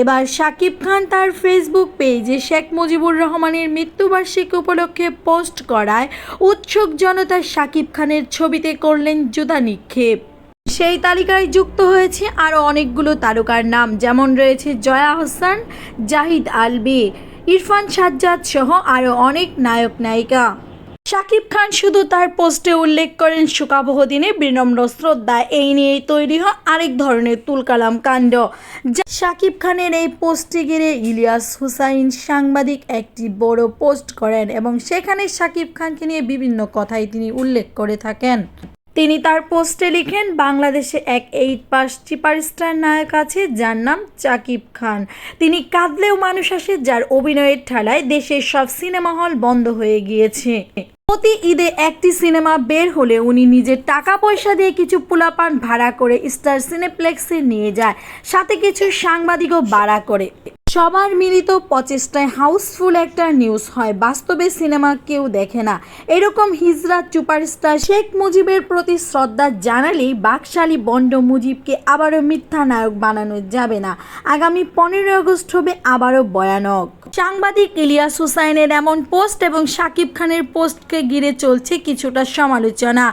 এবার শাকিব খান তার ফেসবুক পেজে শেখ মুজিবুর রহমানের মৃত্যুবার্ষিকী উপলক্ষে পোস্ট করায় উৎসুক জনতা শাকিব খানের ছবিতে করলেন জুতা নিক্ষেপ। সেই তালিকায় যুক্ত হয়েছে আরও অনেকগুলো তারকার নাম, যেমন রয়েছে জয়া হোসেন, জাহিদ আলবি, ইরফান সাজ্জাদ সহ আরও অনেক নায়ক নায়িকা শাকিব খান শুধু তার পোস্টে উল্লেখ করেন, সুকাবহ দিনে বিনম্র শ্রদ্ধা, এই নিয়েই তৈরি হয় আরেক ধরনের তুলকালাম কাণ্ড। শাকিব খানের এই পোস্টে ঘিরে ইলিয়াস হুসাইন সাংবাদিক একটি বড় পোস্ট করেন এবং সেখানে শাকিব খানকে নিয়ে বিভিন্ন কথাই তিনি উল্লেখ করে থাকেন। তিনি তার পোস্টে লিখেন, বাংলাদেশে এক এইট পাস সুপারস্টার নায়ক আছে, যার নাম চাকিব খান। তিনি কাঁদলেও মানুষ আসে, যার অভিনয়ের ঠালায় দেশের সব সিনেমা হল বন্ধ হয়ে গিয়েছে। প্রতি ঈদে একটি সিনেমা বের হলে উনি নিজের টাকা পয়সা দিয়ে কিছু পোলাপান ভাড়া করে স্টার সিনেপ্লেক্সে নিয়ে যায়। সাথে কিছু সাংবাদিকও ভাড়া করে। সবার মিলিত প্রচেষ্টায় হাউসফুল একটা নিউজ হয়। বাস্তবে সিনেমা কেউ দেখে না। এরকম হিজরাত সুপারস্টার শেখ মুজিবের প্রতি শ্রদ্ধা জানালেই বাকশালী বন্ড মুজিবকে আবারও মিথ্যা নায়ক বানানো যাবে না। আগামী পনেরোই আগস্ট হবে আবারও ভয়ানক। সাংবাদিক ইলিয়াস হুসাইনের এমন পোস্ট এবং শাকিব খানের পোস্টকে ঘিরে চলছে কিছুটা সমালোচনা।